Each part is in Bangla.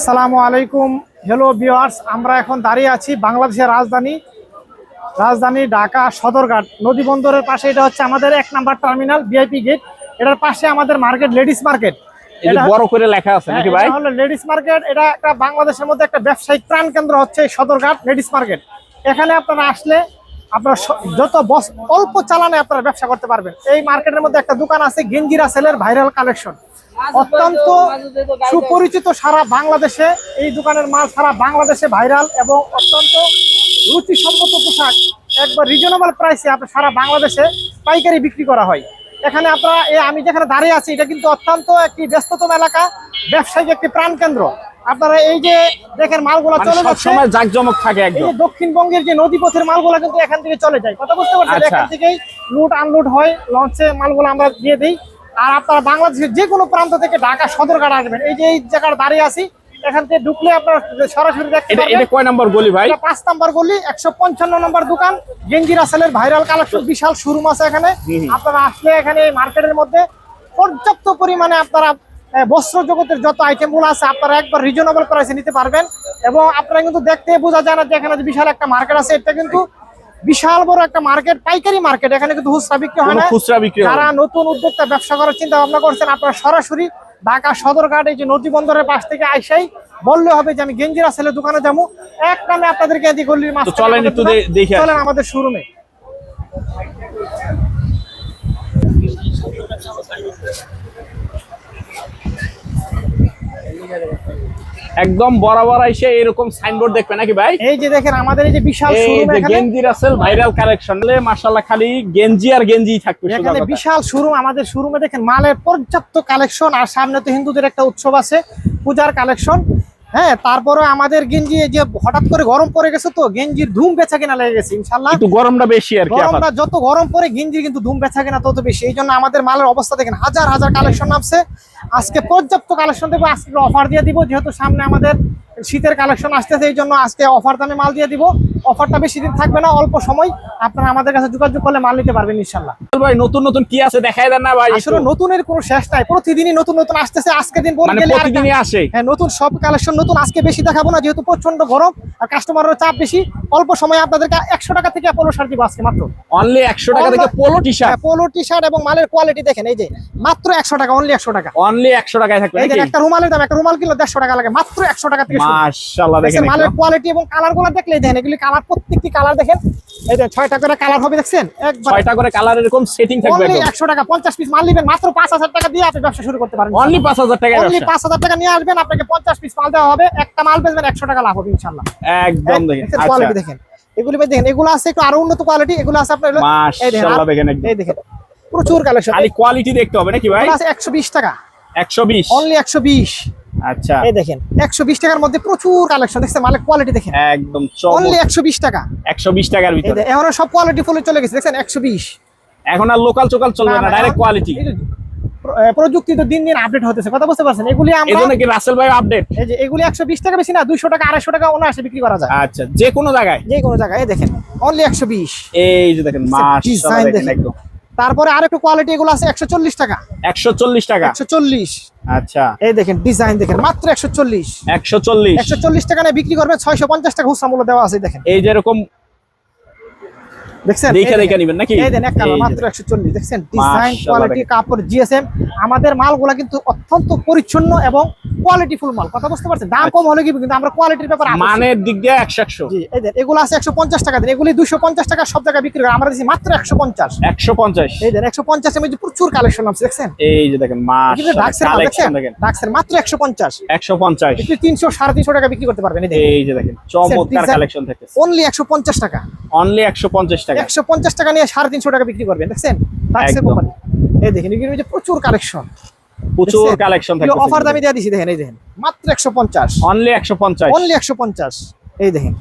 আসসালামু আলাইকুম। হ্যালো ভিউয়ার্স আমরা এখন দাঁড়িয়ে আছি বাংলাদেশের রাজধানী রাজধানী ঢাকা সদরঘাট। নদী বন্দরের পাশে এটা হচ্ছে আমাদের এক নাম্বার টার্মিনাল ভিআইপি গেট। এটার পাশে আমাদের মার্কেট লেডিস মার্কেট। বড় করে লেখা আছে নাকি ভাই? হলো লেডিস মার্কেট। এটা একটা বাংলাদেশের মধ্যে একটা ব্যবসায়িক প্রাণ কেন্দ্র হচ্ছে সদরঘাট লেডিস মার্কেট। এখানে আপনারা আসলে আপনারা যত বস অল্প চালানে আপনারা ব্যবসা করতে পারবেন। এই মার্কেটের মধ্যে একটা দোকান আছে, গেঞ্জিরা সেলের ভাইরাল কালেকশন। অত্যন্ত সুপরিচিত সারা বাংলাদেশে, এই দোকানের মাল সারা বাংলাদেশে ভাইরাল এবং অত্যন্ত রুচিসম্মত পোশাক। একবার রিজনেবল প্রাইসে আপনার সারা বাংলাদেশে পাইকারি বিক্রি করা হয়। এখানে আপনারা আমি যেখানে দাঁড়িয়ে আছি, এটা কিন্তু অত্যন্ত একটি ব্যস্ততম এলাকা, ব্যবসায়িক একটি প্রাণ কেন্দ্র আপনারা এই যে দেখেন মালগুলো মানে চলে যাচ্ছে সবসময় জাকজমক থাকে এই একদম যে দক্ষিণবঙ্গের যে নদীপথের মালগুলো কিন্তু এখান থেকে চলে যায়। কথা বুঝতে পারছেন? আচ্ছা। এখান থেকেই লুট আনলোড হয় লঞ্চে মালগুলো আমরা দিয়ে দিই। আর আপনারা বাংলাদেশের যে কোনো প্রান্ত থেকে ঢাকা সদরঘাট আসবেন। এই যে এই জায়গায় দাঁড়িয়ে আছি এখান থেকে ঢুকলে আপনারা সরাসরি দেখতে এটা পারবেন। এটা কয় নম্বর গলি ভাই? এটা পাঁচ নাম্বার গলি একশো পঞ্চান্ন নম্বর দোকান। গেঞ্জি রাসেলের ভাইরাল কালেকশন বিশাল শোরুম আছে এখানে। আপনারা আসলে এখানে এই মার্কেটের মধ্যে পর্যাপ্ত পরিমাণে আপনারা বস্ত্র জগতের যত আইটেমগুলো আছে আপনারা একবার রিজনেবল প্রাইসে নিতে পারবেন। এবং আপনারা কিন্তু দেখতে বোঝা যায় না যে এখানে বিশাল একটা মার্কেট আছে এটা কিন্তু বিশাল বড় একটা মার্কেট পাইকারি মার্কেট এখানে কিন্তু খুচরা বিক্রি হয় না। খুচরা বিক্রি যারা নতুন উদ্যোক্তা ব্যবসা করার চিন্তা ভাবনা করছেন আপনারা সরাসরি ঢাকা সদরঘাট এই যে নদী বন্দরের পাশ থেকে আইসাই বললে হবে যে আমি গেঞ্জিরা ছেলে দোকানে যাব। এক নামে আপনাদেরকে এদিক গল্লির মাছ চলেন একটু দেখে চলেন আমাদের শোরুমে। একদম বরাবর এসে এরকম সাইনবোর্ড দেখবে নাকি ভাই? এই যে দেখেন আমাদের এই যে বিশাল এই শোরুম যে এখানে। গেঞ্জি রাসেল ভাইরাল কালেকশন লে মাশাআল্লাহ খালি গেঞ্জি আর গেঞ্জি থাকবে এখানে বিশাল শোরুম আমাদের শোরুমে দেখেন মালের পর্যাপ্ত কালেকশন আর সামনে তো হিন্দুদের একটা উৎসব আছে পূজার কালেকশন হ্যাঁ তারপরে আমাদের গেঞ্জি যে হঠাৎ করে গরম পড়ে গেছে তো গেঞ্জির ধুম বেচা কিনা লেগে গেছে ইনশাল্লাহ। একটু গরমটা বেশি আর কি আমরা গরমটা যত গরম পরে গেঞ্জির কিন্তু ধুম বেচা কিনা তত বেশি। এই জন্য আমাদের মালের অবস্থা দেখেন হাজার হাজার কালেকশন নামছে। আজকে পর্যাপ্ত কালেকশন দেবো আজকে অফার দিয়ে দিব যেহেতু সামনে আমাদের শীতের কালেকশন আসতেছে এই জন্য আজকে অফার দামে মাল দিয়ে দিব। অফারটা বেশি দিন থাকবে না অল্প সময়। আপনারা আমাদের কাছে যোগাযোগ করলে মাল নিতে পারবেন ইনশাল্লাহ ভাই নতুন নতুন কি আছে দেখাই দেন না ভাই আসলে। নতুনের কোনো শেষ নাই প্রতিদিনই নতুন নতুন আসতেছে আজকে দিন বলতে মানে গেলে প্রতিদিনই আসে। হ্যাঁ নতুন সব কালেকশন নতুন আজকে বেশি দেখাবো না যেহেতু প্রচণ্ড গরম আর কাস্টমারের চাপ বেশি। অল্প সময় আপনাদেরকে একশো টাকা থেকে পোলো শার্ট দিব আজকে মাত্র। অনলি একশো টাকা থেকে polo T shirt polo T shirt এবং মালের কোয়ালিটি দেখেন এই যে মাত্র একশো টাকা অনলি একশো টাকা। অনলি একশো টাকায় থাকবে এই যে একটা রুমালের দাম একটা রুমাল কিলো দেড়শো টাকা লাগে মাত্র একশো টাকা থেকে শুরু। মাশাআল্লাহ দেখেন মালের কোয়ালিটি এবং কালারগুলো দেখলেই দেখেন এগুলি কালার প্রত্যেকটি কালার দেখেন। ছয়টা করে কালার হবে দেখছেন? একবার করে কালার এরকম সেটিং থাকবে অনলি টাকা পঞ্চাশ পিস মাল নেবেন মাত্র পাঁচ হাজার টাকা দিয়ে আপনি ব্যবসা শুরু করতে পারেন অনলি পাঁচ হাজার অনলি ব্যবসা। পাঁচ হাজার টাকা নিয়ে আসবেন আপনাকে পঞ্চাশ পিস মাল দেওয়া হবে একটা মাল বেচবেন একশো টাকা লাভ হবে ইনশাল্লাহ। একদম দেখেন আচ্ছা। কোয়ালিটি দেখেন। এগুলি ভাই দেখেন এগুলো আছে একটু আরও উন্নত কোয়ালিটি এগুলো আছে আপনার হলো- এই দেখেন মাশাআল্লাহ দেখেন এই দেখেন প্রচুর কালেকশন খালি কোয়ালিটি দেখতে হবে নাকি ভাই? আছে একশো বিশ টাকা। একশো বিশ। অনলি একশো বিশ। আচ্ছা। এই দেখেন একশো বিশ টাকার মধ্যে প্রচুর কালেকশন দেখছেন মালের কোয়ালিটি দেখেন। একদম অনলি একশো বিশ টাকা। একশো বিশ টাকার ভিতরে। এখন সব কোয়ালিটি ফুলে চলে গেছে দেখছেন? একশো বিশ। এখন আর লোকাল চোকাল চলবে না ডাইরেক্ট কোয়ালিটি প্রযুক্তি তো দিন দিন আপডেট হতেছে কথা বুঝতে পারছেন? এগুলি আমরা জন্য কি রাসেল ভাই আপডেট এই যে এগুলি একশো বিশ টাকা বেশি না দুইশো টাকা আড়াইশো টাকা অনায়াসে বিক্রি করা যায়। আচ্ছা যে কোনো জায়গায়। যে কোনো জায়গায় দেখেন অনলি একশো বিশ। এই যে দেখেন মাশাআল্লাহ দেখেন দেখেন। একদম। তারপরে আরেকটু কোয়ালিটি এগুলো আছে একশো চল্লিশ টাকা। একশো চল্লিশ টাকা। একশো চল্লিশ। আচ্ছা। এই দেখেন ডিজাইন দেখেন মাত্র একশো চল্লিশ। একশো চল্লিশ। একশো চল্লিশ টাকা বিক্রি করবে ছয়শো পঞ্চাশ টাকা মূল্য দেওয়া আছে দেখেন। এই যেরকম দেখছেন? দেখে দেখে। নিবেন নাকি? এই দেন এক কালার মাত্র একশো চল্লিশ। দেখছেন? ডিজাইন কোয়ালিটি কাপড় জিএসএম আমাদের মালগুলা কিন্তু অত্যন্ত পরিচ্ছন্ন এবং কোয়ালিটি ফুল মাল। কথা বুঝতে পারছেন? দাম কম হলে কি কিন্তু আমরা কোয়ালিটির ব্যাপারে মানের দিক দিয়ে একশো একশো। জি এই দেন এগুলো আছে একশো পঞ্চাশ টাকা। দেন এগুলি দুশো পঞ্চাশ টাকা সব জায়গায় বিক্রি করে আমরা দিচ্ছি মাত্র একশো পঞ্চাশ। একশো পঞ্চাশ। এই দেন একশো পঞ্চাশের মধ্যে প্রচুর কালেকশন আছে দেখছেন? এই যে দেখেন কিন্তু ডাক্সের কালেকশন দেখেন। ডাক্সের মাত্র একশো পঞ্চাশ। একশো পঞ্চাশ। একটু তিনশো সাড়ে তিনশো টাকা বিক্রি করতে পারবেন এই দেখেন। এই যে দেখেন চমৎকার কালেকশন থাকে অনলি একশো পঞ্চাশ টাকা। অনলি একশো পঞ্চাশ টাকা। একশো পঞ্চাশ টাকা নিয়ে সাড়ে তিনশো টাকা বিক্রি করবেন দেখছেন? কোম্পানি এই দেখেন এগুলো যে প্রচুর কালেকশন প্রচুর কালেকশন থাকে অফার দামে দিয়ে দিছি দেখেন এই দেখেন মাত্র একশো পঞ্চাশ। অনলি একশো পঞ্চাশ। অনলি একশো পঞ্চাশ। এই দেখেন।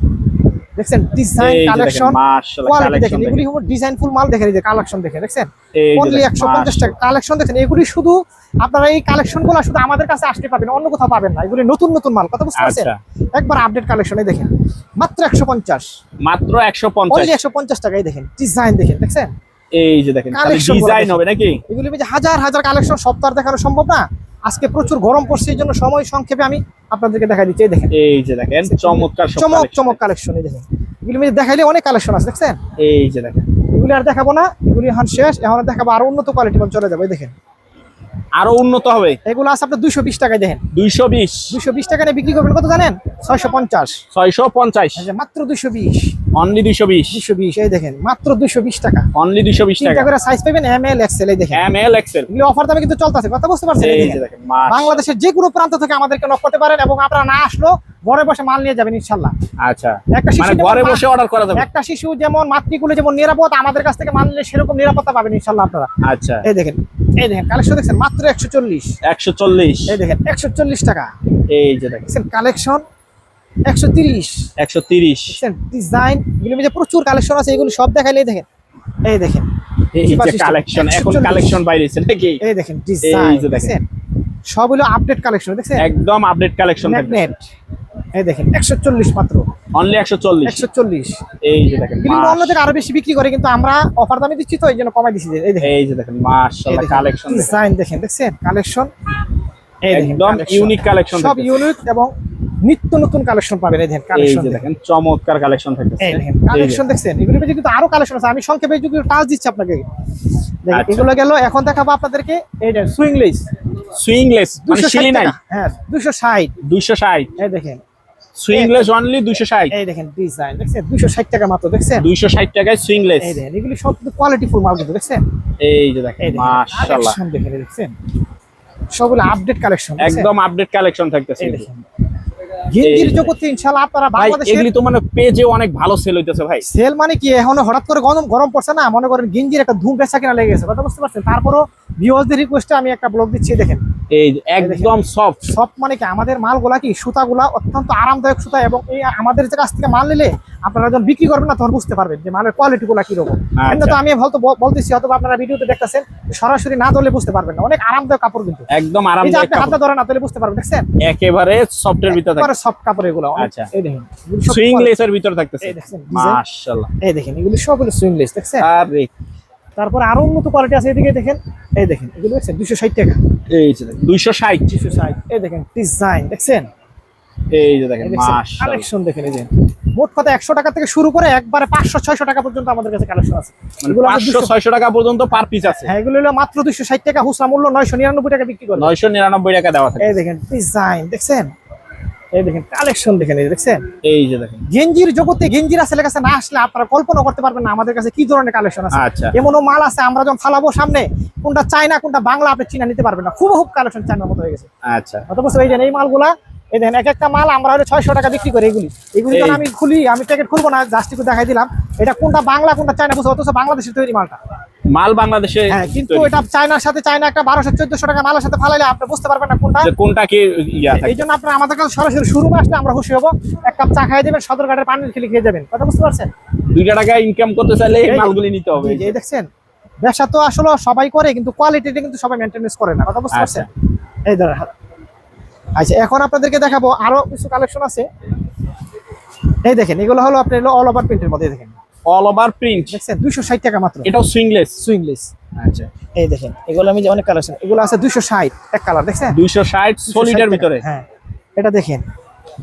দেখছেন? ডিজাইন কালেকশন কোয়ালিটি দেখেন এগুলি হলো ডিজাইন মাল দেখেন এই যে কালেকশন দেখেন দেখছেন? অনলি টাকা। কালেকশন দেখেন এগুলি শুধু আপনারা এই শুধু আমাদের কাছে আসতে পাবেন অন্য কোথাও পাবেন না। এগুলি নতুন নতুন মাল কথা বুঝতে পারছেন? আচ্ছা। একবার আপডেট কালেকশনে দেখেন। মাত্র একশো পঞ্চাশ। মাত্র একশো পঞ্চাশ। অনলি একশো পঞ্চাশ টাকায় দেখেন ডিজাইন দেখেন দেখছেন? এই যে দেখেন ডিজাইন হবে নাকি? এগুলি হাজার হাজার কালেকশন সপ্তাহ দেখানো সম্ভব না। আজকে প্রচুর গরম পড়ছে এই জন্য সময় সংক্ষেপে আমি আপনাদেরকে দেখা দিচ্ছি। এই দেখেন। এই যে দেখেন চমৎকার চমক চমক কালেকশন এই দেখেন। এগুলি মধ্যে দেখাইলে অনেক কালেকশন আছে দেখছেন? এই যে দেখেন। এগুলি আর দেখাবো না এগুলি এখন শেষ এখন দেখাবো আরও উন্নত কোয়ালিটি চলে যাবে এই দেখেন। আরও উন্নত হবে। এগুলো আছে আপনার দুইশো বিশ টাকায় দেখেন। দুইশো বিশ। দুইশো বিশ টাকা বিক্রি করবেন কত জানেন? ছয়শো পঞ্চাশ। ছয়শো পঞ্চাশ। মাত্র দুইশো বিশ। অনলি দুইশো বিশ। দুইশো বিশ এই দেখেন মাত্র দুইশো বিশ টাকা। অনলি দুইশো বিশ টাকা। করে সাইজ পাবেন এম এল এক্সেল এই দেখেন। এম এল এক্সেল এগুলো অফার দামে কিন্তু চলতেছে কথা বুঝতে পারছেন? বাংলাদেশের যে কোনো প্রান্ত থেকে আমাদেরকে নক করতে পারেন এবং আপনারা না আসলো ঘরে বসে মাল নিয়ে যাবেন ইনশাল্লাহ। আচ্ছা। একটা শিশু মানে ঘরে বসে অর্ডার করা যাবে। একটা শিশু যেমন মাতৃকুলে যেমন নিরাপদ আমাদের কাছ থেকে মাল নিলে সেরকম নিরাপত্তা পাবেন ইনশাল্লাহ আপনারা। আচ্ছা। এই দেখেন এই দেখেন কালেকশন দেখছেন? মাত্র একশো চল্লিশ। একশো চল্লিশ। এই দেখেন একশো চল্লিশ টাকা। এই যে দেখেন। কালেকশন একশো তিরিশ। একশো তিরিশ। দেখছেন? ডিজাইন এগুলো প্রচুর কালেকশন আছে এগুলো সব দেখাইলে দেখেন। এই দেখেন এই যে কালেকশন এখন কালেকশন বাইরেছে নাকি? এই দেখেন ডিজাইন দেখেন। সব হলো আপডেট কালেকশন দেখছেন? একদম আপডেট কালেকশন ম্যাগনেট এই দেখেন একশো চল্লিশ মাত্র। অনলি একশো চল্লিশ। একশো চল্লিশ। এই যে দেখেন মাস- অন্য থেকে আরও বেশি বিক্রি করে কিন্তু আমরা অফার দামে দিচ্ছি তো এই জন্য কমাই দিচ্ছি। এই দেখেন। এই যে দেখেন মাশাআল্লাহ কালেকশন ডিজাইন দেখেন। দেখছেন? কালেকশন একদম ইউনিক কালেকশন সব ইউনিক এবং নিত্য নতুন কালেকশন পাবেন। এই দেখেন কালেকশন দেখেন। চমৎকার কালেকশন থাকতেছে। দেখেন কালেকশন দেখছেন? এগুলোর মধ্যে কিন্তু আরও কালেকশন আছে। আমি সংক্ষেপে টাচ দিচ্ছি আপনাকে। দেখেন আচ্ছা। এগুলো গেল এখন দেখাবো আপনাদেরকে এই দেখেন সুইং লেস সুইংলেস মানে নাই? হ্যাঁ দুশো ষাট। দুইশো ষাট। এই দেখেন। সুইংলেস অনলি দুইশো ষাট। এই দেখেন ডিজাইন দেখছেন? দুশো ষাট টাকা মাত্র দেখছেন? দুইশো ষাট টাকায় সুইংলেস এই দেখেন এগুলি সব কোয়ালিটি ফুল মাল কিন্তু দেখছেন? এই যে দেখেন মাশাআল্লাহ। দেখেন দেখছেন? সবগুলো আপডেট কালেকশন একদম আপডেট কালেকশন থাকতেছে দেখেন। গেঞ্জির জগতে ইনশাআল্লাহ আপনারা ভাই বাংলাদেশে এগুলি তো মানে পেজে অনেক ভালো সেল হইতেছে ভাই। সেল মানে কি? এখন হঠাৎ করে গরম গরম পড়ছে না? মনে করেন গেঞ্জির একটা ধুম বেচা কিনা লেগে গেছে। কথা বুঝতে পারছেন? তারপরও রিকোয়েস্টে আমি একটা ব্লগ দিচ্ছি দেখেন। এই একদম সফট সব মানে কি? আমাদের মালগুলা কি? সুতাগুলা অত্যন্ত আরামদায়ক সুতা এবং এই আমাদের যে কাছ থেকে মাল নিলে আপনারা যখন বিক্রি করবেন না তখন বুঝতে পারবেন যে মালের কোয়ালিটি গুলা কীরকম। আচ্ছা। এমনি তো আমি হয়তো বলতেছি হয়তো আপনারা ভিডিওতে দেখতেছেন সরাসরি না ধরলে বুঝতে পারবেন না। অনেক আরামদায়ক কাপড় কিন্তু। একদম আরামদায়ক আপনি হাতে ধরে না ধরলে বুঝতে পারবেন দেখছেন? একেবারে সফটের ভিতরে থাকে সফট কাপড় এগুলো। আচ্ছা। এই দেখেন সুইং। লেসের ভিতরে থাকতেছে। এই দেখছেন, মাশাআল্লাহ। এই দেখেন এগুলো সবগুলো সুইংলেস দেখছেন? আরে তারপরে আরও উন্নত কোয়ালিটি আছে এদিকে দেখেন। এই দেখেন এগুলো দেখছেন? দুশো ষাট টাকা। এই যে দেখেন 260 দুশো ষাট। এই দেখেন ডিজাইন দেখছেন? এই যে দেখেন কালেকশন দেখেন এই যে। মোট কথা একশো টাকা থেকে শুরু করে একবারে পাঁচশো ছয়শো টাকা পর্যন্ত আমাদের কাছে কালেকশন আছে। মানে এগুলো 500 600 টাকা পর্যন্ত পার পিস আছে। হ্যাঁ এগুলো হলো মাত্র দুশো ষাট টাকা হুসরা মূল্য নয়শো নিরানব্বই টাকা বিক্রি করে। 999 টাকা দেওয়া থাকে। এই দেখেন ডিজাইন দেখছেন? এই দেখেন কালেকশন দেখেন এই দেখছেন? এই যে দেখেন। গেঞ্জির জগতে গেঞ্জির আসলে কাছে না আসলে আপনারা কল্পনা করতে পারবেন না আমাদের কাছে কি ধরনের কালেকশন আছে। আচ্ছা। এমনও মাল আছে আমরা যখন ফালাবো সামনে কোনটা চায়না কোনটা বাংলা আপনি চিনা নিতে পারবেন না। খুব খুব কালেকশন চায়নার মতো হয়ে গেছে। আচ্ছা। অথবা এই যে এই মালগুলা এই দেখেন এক একটা মাল আমরা হলে ছয়শো টাকা বিক্রি করি এগুলি। এগুলি যখন আমি খুলি আমি প্যাকেট খুলবো না জাস্ট একটু দেখাই দিলাম। এটা কোনটা বাংলা কোনটা চায়না বুঝতে অথচ বাংলাদেশের তৈরি মালটা। মাল বাংলাদেশে হ্যাঁ কিন্তু এটা চায়নার সাথে চায়না একটা বারোশো চোদ্দশো টাকা মালের সাথে ফালাইলে আপনি বুঝতে পারবেন না কোনটা। কোনটা কি ইয়া এই জন্য আপনার আমাদের কাছে সরাসরি শুরু আসলে আমরা খুশি হব। এক কাপ চা খাই দেবেন সদর ঘাটের পানির খেলে খেয়ে যাবেন। কথা বুঝতে পারছেন? দুইটা টাকা ইনকাম করতে চাইলে এই মালগুলি নিতে হবে। এই দেখছেন? ব্যবসা তো আসলে সবাই করে কিন্তু কোয়ালিটিটা কিন্তু সবাই মেনটেনেন্স করে না। কথা বুঝতে আচ্ছা। পারছেন? এই ধরেন আচ্ছা এখন আপনাদেরকে দেখাবো আরও কিছু কালেকশন আছে। এই দেখেন এগুলো হলো আপনি অল ওভার প্রিন্টের মধ্যে দেখেন। অল ওভার প্রিন্ট দেখছেন? দুইশো ষাট টাকা মাত্র। এটাও সুইংলেস সুইংলেস আচ্ছা। এই দেখেন এগুলো আমি যে অনেক কালেকশন এগুলো আছে দুইশো ষাট এক কালার দেখছেন? 260 260 সলিডের। ভিতরে। হ্যাঁ। এটা দেখেন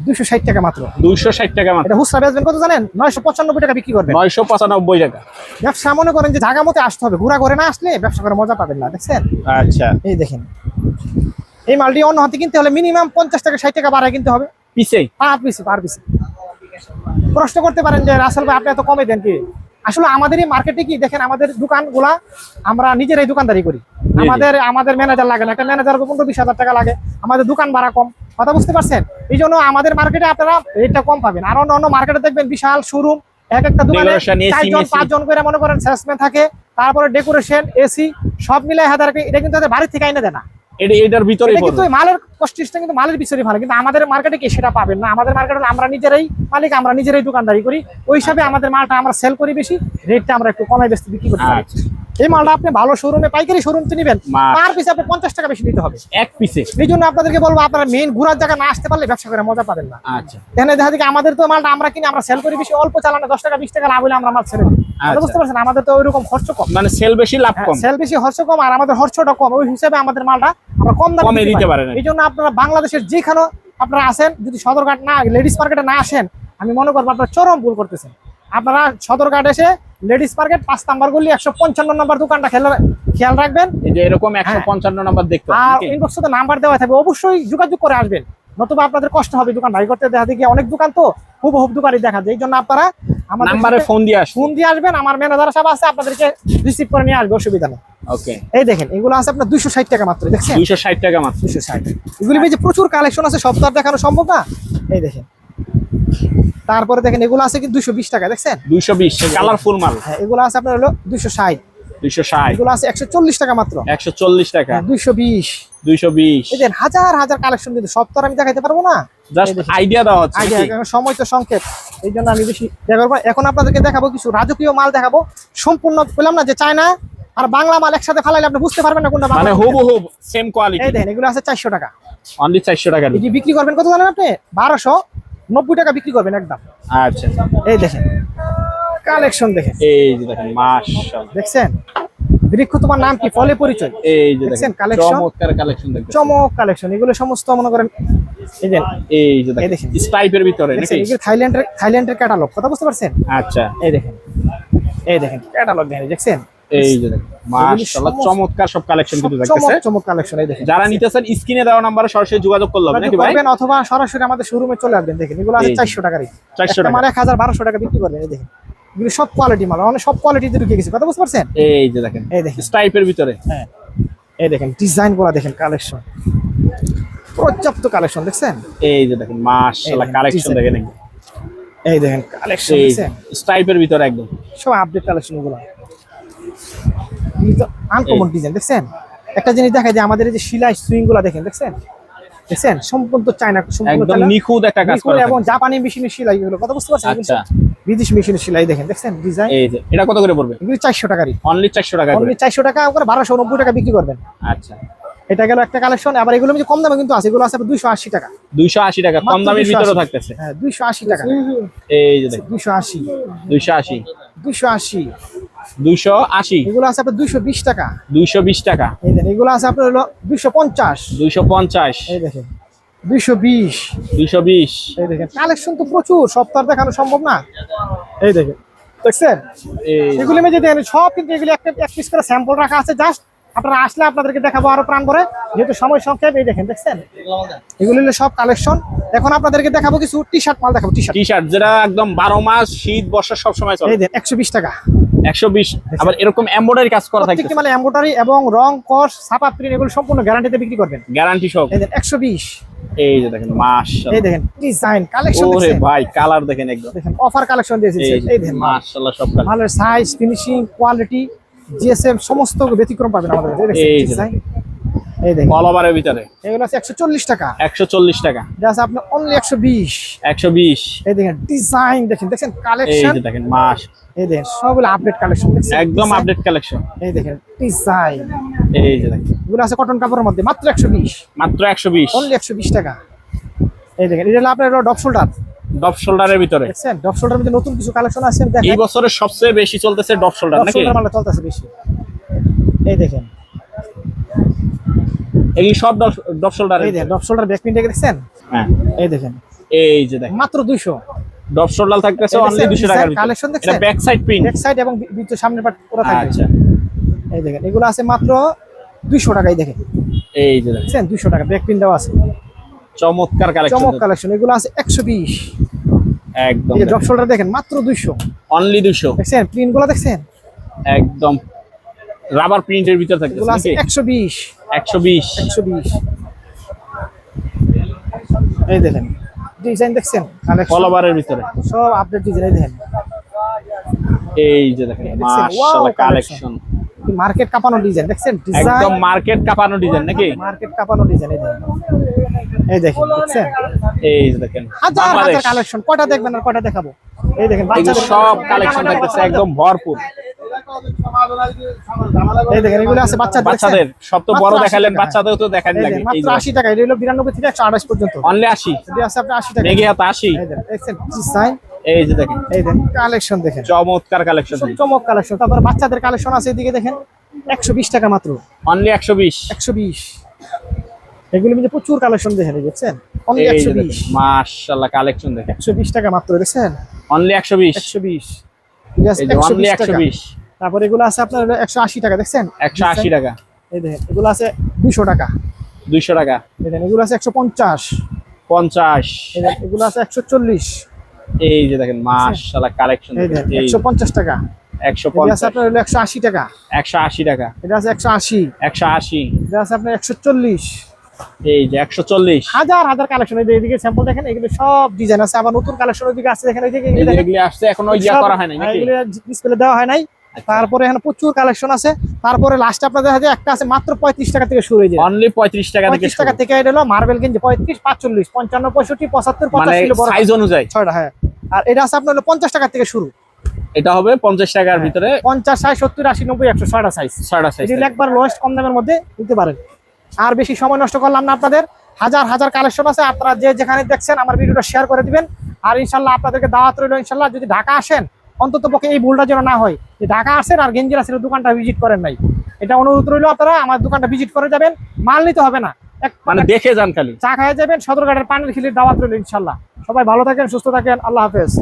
দুইশো ষাট টাকা মাত্র। 260 টাকা মাত্র। এটা হুসরা বেচবেন কত জানেন? নয়শো পঁচানব্বই টাকা বিক্রি করবেন। 995 টাকা। ব্যবসা মনে করেন যে জায়গা মতো আসতে হবে ঘোরা করে না আসলে ব্যবসা করে মজা পাবেন না দেখছেন? আচ্ছা। এই দেখেন। এই মালটি অন্য হাতে কিনতে হলে মিনিমাম পঞ্চাশ টাকা ষাট টাকা বাড়ায় কিনতে হবে। পিছে পার পিসি পার পিসি প্রশ্ন করতে পারেন যে রাসেল ভাই আপনি এত কমে দেন কি? আসলে আমাদের এই মার্কেটে কি দেখেন আমাদের দোকানগুলা আমরা নিজেরাই দোকানদারি করি। আমাদের আমাদের ম্যানেজার লাগে না। একটা ম্যানেজার পনেরো বিশ হাজার টাকা লাগে। আমাদের দোকান ভাড়া কম। কথা বুঝতে পারছেন? এই জন্য আমাদের মার্কেটে আপনারা রেটটা কম পাবেন। আর অন্য অন্য মার্কেটে দেখবেন বিশাল শোরুম এক একটা দোকানে চারজন। পাঁচজন করে মনে করেন সেলসম্যান থাকে। তারপরে ডেকোরেশন এসি সব মিলাই হাজার এটা কিন্তু তাদের বাড়ি থেকে আইনে দেয় না। এটা এটার ভিতরে মালের কস্টিসটা কিন্তু মালের পিছনে ভালো কিন্তু আমাদের মার্কেটে কি সেটা পাবেন না? আমাদের মার্কেটে আমরা নিজেরাই মালিক আমরা নিজেরাই দোকানদারি করি। ওই হিসাবে আমাদের মালটা আমরা সেল করি বেশি রেটটা আমরা একটু কমাই বেশি বিক্রি করতে পারি। আচ্ছা। এই মালটা আপনি ভালো শোরুমে পাইকারি শোরুম থেকে নেবেন তার পিছে আপনি পঞ্চাশ টাকা বেশি দিতে হবে। এক পিসে। এই জন্য আপনাদেরকে বলব আপনারা মেইন ঘোরার জায়গা না আসতে পারলে ব্যবসা করে মজা পাবেন না। আচ্ছা। এখানে দেখা কি আমাদের তো মালটা আমরা কিনে আমরা সেল করি বেশি অল্প চালানো দশ টাকা বিশ টাকা লাভ হলে আমরা মাল ছেড়ে দিই। আচ্ছা। বুঝতে পারছেন? আমাদের তো ওইরকম খরচ কম। মানে সেল বেশি লাভ কম। সেল বেশি খরচ কম আর আমাদের খরচটা কম। ওই হিসাবে আমাদের মালটা আমরা কম দামে দিতে দিতে পারি। পারেন। এই জন্য আপনারা বাংলাদেশের যেখানে আপনারা আসেন যদি সদরঘাট না লেডিস মার্কেটে না আসেন আমি মনে করব আপনারা চরম ভুল করতেছেন। আপনারা সদরঘাট এসে লেডিস মার্কেট পাঁচ নাম্বার গুলি একশো পঞ্চান্ন নম্বর দোকানটা খেয়াল খেয়াল রাখবেন। এরকম একশো পঞ্চান্ন নাম্বার দেখতে হ্যাঁ। আর নাকি? তো নাম্বার দেওয়া থাকবে অবশ্যই যোগাযোগ করে আসবেন। নতুবা আপনাদের কষ্ট হবে দোকান ভাই করতে দেখা দেখি অনেক দোকান তো খুব হুব দোকানই দেখা যায়। এই জন্য আপনারা আমার নাম্বারে ফোন দিয়ে আসুন। ফোন দিয়ে আসবেন আমার ম্যানেজার সাহেব আছে আপনাদেরকে রিসিভ করে নিয়ে আসবে অসুবিধা নেই। ওকে। এই দেখেন এগুলো আছে আপনার দুইশো ষাট টাকা মাত্র দেখছেন? দুইশো ষাট টাকা মাত্র। দুইশো ষাট। এগুলি যে প্রচুর কালেকশন আছে সব তো দেখানো সম্ভব না? এই দেখেন। তারপরে দেখেন এগুলো আছে কিন্তু দুইশো বিশ টাকা দেখছেন? দুইশো বিশ কালারফুল মাল। হ্যাঁ এগুলো আছে আপনার হলো দুইশো ষাট। দুইশো ষাট। এগুলো আছে একশো চল্লিশ টাকা মাত্র। একশো চল্লিশ টাকা। দুইশো বিশ। দুইশো বিশ। এই দেখেন হাজার হাজার কালেকশন কিন্তু সব তো আমি দেখাইতে পারব না? জাস্ট আইডিয়া আগে নাকি? আগে সময় তো সংক্ষেপ এই জন্য আমি বেশি দেখাবো। এখন আপনাদেরকে দেখাবো কিছু রাজকীয় মাল দেখাবো সম্পূর্ণ বললাম না যে চায়না আর বাংলা মাল একসাথে ফালাইলে আপনি বুঝতে পারবেন না কোনটা মানে হুবু হুব সেম কোয়ালিটি এই দেখেন এগুলো আছে চারশো টাকা। অনলি চারশো টাকা এটি বিক্রি করবেন কত জানেন আপনি? বারোশো নব্বই টাকা বিক্রি করবেন একদম। আচ্ছা। এই দেখেন কালেকশন দেখেন। এই যে দেখেন মাশাআল্লাহ। দেখছেন? বৃক্ষ তোমার নাম কি? ফলে পরিচয়। এই যে দেখেন collection? চমৎকার কালেকশন দেখতে চমক কালেকশন এগুলো সমস্ত মনে করেন এই যে এই যে দেখেন দেখেন। স্টাইপের ভিতরে নাকি? এগুলো থাইল্যান্ডের থাইল্যান্ডের ক্যাটালগ কথা বুঝতে পারছেন? আচ্ছা। এই দেখেন এই দেখেন ক্যাটালগ দেখেন দেখছেন? এই যে দেখেন মাশাআল্লাহ চমৎকার সব কালেকশন কিন্তু দেখতেছে। চমক কালেকশন এই দেখেন যারা নিতেছেন স্ক্রিনে দেওয়া নাম্বারে সরাসরি যোগাযোগ করলে হবে নাকি ভাই? করবেন অথবা সরাসরি আমাদের শোরুমে চলে আসবেন দেখেন এগুলো আছে এই যে। চারশো টাকারই। 400 টাকা। মানে এক হাজার বারোশো টাকা বিক্রি করবেন এই দেখেন। এগুলো সব কোয়ালিটি মাল মানে সব কোয়ালিটিতে ঢুকে গেছে কথা বুঝতে পারছেন? এই যে দেখেন এই দেখেন। স্টাইপের ভিতরে। হ্যাঁ। এই দেখেন ডিজাইনগুলা দেখেন কালেকশন পর্যাপ্ত কালেকশন দেখছেন? এই যে দেখেন মাশাআল্লাহ কালেকশন দেখেন এই দেখেন কালেকশন দেখছেন? স্টাইপের ভিতরে একদম। সব আপডেট কালেকশনগুলো। আনকমন ডিজাইন দেখছেন? একটা জিনিস দেখা যায় আমাদের এই যে সিলাই সুইংগুলা দেখেন দেখছেন? দেখছেন? সম্পূর্ণ চায়না সম্পূর্ণ একদম নিখুঁত একটা কাজ করা এবং জাপানি মেশিনের সেলাই এগুলো কথা বুঝতে পারছেন আচ্ছা। বিদেশি মেশিনের সেলাই দেখেন দেখছেন? ডিজাইন? এই যে এটা কত করে পড়বে? এগুলি চারশো টাকারই। অনলি চারশো টাকা করে অনলি চারশো টাকা করে বারোশো নব্বই টাকা বিক্রি করবেন। আচ্ছা। এটা গেল একটা কালেকশন আবার এগুলো যে কম দামে কিন্তু আছে এগুলো আছে দুইশো আশি টাকা। দুইশো আশি টাকা কম দামের 280 ভিতরেও থাকতেছে। হ্যাঁ দুইশো আশি টাকা। এই যে দেখেন। দুইশো আশি। দুইশো আশি। দুইশো আশি। এগুলো আছে আপনার দুইশো বিশ টাকা। দুইশো বিশ টাকা। এই দেখেন এগুলো আছে আপনার হলো দুইশো পঞ্চাশ। দুইশো পঞ্চাশ। এই দেখেন দুইশো বিশ। দুইশো বিশ। এই দেখেন কালেকশন তো প্রচুর আর দেখানো সম্ভব না। এই দেখেন দেখছেন? দেখেন সব কিন্তু এগুলি একটা এক পিস করে স্যাম্পল রাখা আছে জাস্ট আপনারা আসলে আপনাদেরকে দেখাবো আরও প্রাণ করে যেহেতু সময় সংক্ষেপ এই দেখেন দেখছেন? এগুলি হলো সব কালেকশন। এখন আপনাদেরকে দেখাবো কিছু টি শার্ট মাল দেখাবো টি শার্ট টি শার্ট যেটা একদম বারো মাস শীত বর্ষা সব সময় চলে একশো বিশ টাকা। আবার এরকম এমব্রয়ডারি কাজ করা থাকে মানে এবং রং কস ছাপা প্রিন্ট এগুলো সম্পূর্ণ গ্যারান্টিতে বিক্রি করবেন। গ্যারান্টি এই যে দেখেন মাস এই দেখেন ডিজাইন কালেকশন ওরে ভাই কালার দেখেন একদম। দেখেন অফার কালেকশন দিয়েছে এই এই দেখেন মাশাআল্লাহ সব কালার মালের সাইজ ফিনিশিং কোয়ালিটি জিএসএম সমস্ত ব্যতিক্রম পাবেন আমাদের। কাছে। এই দেখেন। এই দেখেন। অল ওভারের ভিতরে। এগুলো আছে একশো চল্লিশ টাকা। একশো চল্লিশ টাকা। অনলি একশো বিশ। একশো বিশ। এই দেখেন ডিজাইন দেখেন দেখছেন? এই কালেকশন দেখেন মাস। এই দেখেন সবগুলো আপডেট কালেকশন একদম আপডেট কালেকশন এই দেখেন ডিজাইন এই যে দেখেন। এগুলো আছে কটন কাপড়ের মধ্যে মাত্র একশো বিশ। মাত্র একশো বিশ। অনলি একশো বিশ টাকা। এই দেখেন এটা হলো আপনার ডপ শোল্ডার ডপ শোল্ডারের ভিতরে। ডপ শোল্ডার মধ্যে নতুন কিছু কালেকশন আছে এই বছরের সবচেয়ে বেশি চলতেছে ডপ শোল্ডার ডপ নাকি? শোল্ডার মালটা চলতেছে বেশি। এই দেখেন। এই সব ডপ শোল্ডার এই দেখেন ডপ শোল্ডার ব্যাক প্রিন্টে দেখছেন? হ্যাঁ। এই দেখেন। এই যে দেখেন। মাত্র দুইশো। ডপ শোল্ডার থাকতেছে অনলি দেখছেন, দুশো টাকার design, collection দেখছেন? এটা back side print back side এবং ভিতর সামনের পার্ট পুরো থাকবে। আচ্ছা। এই দেখেন এগুলো আছে মাত্র দুইশো টাকাই দেখেন। এই যে দেখেন। দেখছেন? দুইশো টাকা ব্যাক প্রিন্ট দেওয়া আছে। চমৎকার কালেকশন চমক কালেকশন এগুলো আছে একশো বিশ। একদম এই ডপ শোল্ডার দেখেন মাত্র দুইশো। অনলি দুশো দেখছেন? প্রিন্টগুলো দেখছেন? একদম। রাবার প্রিন্টের ভিতরে থাকতেছে এগুলো আছে নাকি? একশো বিশ। একশো বিশ। এই দেখেন ডিজাইন দেখছেন? ফলোবারের ভিতরে। সব আপডেট ডিজাইন দেখেন। এই যে দেখেন মাশাআল্লাহ কালেকশন। মার্কেট কাঁপানো ডিজাইন দেখছেন? একদম মার্কেট কাঁপানো ডিজাইন নাকি? মার্কেট কাঁপানো ডিজাইন এই দেখেন। এই দেখেন দেখছেন? এই যে দেখেন হাজার হাজার কালেকশন কয়টা দেখবেন আর কয়টা দেখাবো? এই দেখেন বাচ্চাদের সব কালেকশন থাকতেছে একদম ভরপুর। বাচ্চাদের কালেকশন চমৎকার কালেকশন চমক কালেকশন তারপর বাচ্চাদের কালেকশন আছে এদিকে দেখেন 120 টাকা মাত্র। অনলি 120 120 এগুলো প্রচুর কালেকশন দেখেন দেখছেন? অনলি কালেকশন দেখেন 120 টাকা মাত্র দেখছেন? অনলি 120 120 তারপর এগুলো আছে আপনার একশো আশি টাকা দেখছেন? একশো আশি টাকা। এই দেখেন এগুলো আছে দুশো টাকা। দুইশো টাকা। দেখেন এগুলো আছে একশো পঞ্চাশ। পঞ্চাশ। এগুলো আছে একশো চল্লিশ। এই যে দেখেন মাশাআল্লাহ কালেকশন এই দেখেন একশো পঞ্চাশ টাকা। একশো আছে আপনার হলো একশো আশি টাকা। একশো আশি টাকা। এটা আছে একশো আশি। একশো আশি। এটা আছে আপনার একশো চল্লিশ। এই যে একশো চল্লিশ। হাজার হাজার কালেকশন এই এদিকে স্যাম্পল দেখেন এগুলো সব ডিজাইন আছে। আবার নতুন কালেকশন ওইদিকে আছে দেখেন এইদিকে এগুলো আসছে এখনও ইয়া করা হয় নাই হ্যাঁ, নাকি? এগুলো ডিসপ্লে দেওয়া হয় নাই। তারপরে এখানে প্রচুর কালেকশন আছে। তারপরে লাস্ট আপনার দেখা যায় একটা আছে মাত্র পঁয়ত্রিশ টাকা থেকে শুরু হয়ে যায় অনলি পঁয়ত্রিশ টাকা থেকে টাকা থেকে এটা হলো মার্বেল গেঞ্জি পঁয়ত্রিশ পাঁচচল্লিশ পঞ্চান্ন পঁয়ষট্টি পঁচাত্তর। মানে বড় সাইজ অনুযায়ী। ছয়টা হ্যাঁ। আর এটা আছে আপনার হলো পঞ্চাশ টাকা থেকে শুরু। এটা হবে পঞ্চাশ টাকার ভিতরে পঞ্চাশ ষাট সত্তর আশি নব্বই একশো ছয়টা সাইজ ছয়টা সাইজ একবার লোয়েস্ট কম দামের মধ্যে নিতে পারেন। আর বেশি সময় নষ্ট করলাম না আপনাদের। হাজার হাজার কালেকশন আছে। আপনারা যে যেখানে দেখছেন আমার ভিডিওটা শেয়ার করে দিবেন। আর ইনশাল্লাহ আপনাদেরকে দাওয়াত রইল ইনশাল্লাহ। যদি ঢাকা আসেন অন্তত পক্ষে এই ভুলটা যেন না হয়। যে ঢাকা আসেন আর গেঞ্জির আসলে দোকানটা ভিজিট করেন নাই। এটা অনুরোধ রইল আপনারা আমার দোকানটা ভিজিট করে যাবেন। মাল নিতে হবে না। মানে দেখে যান খালি। চা খাইয়ে যাবেন সদরঘাটের পানির খিলির দাওয়াত রইল ইনশাল্লাহ। সবাই ভালো থাকেন সুস্থ থাকেন। আল্লাহ হাফেজ।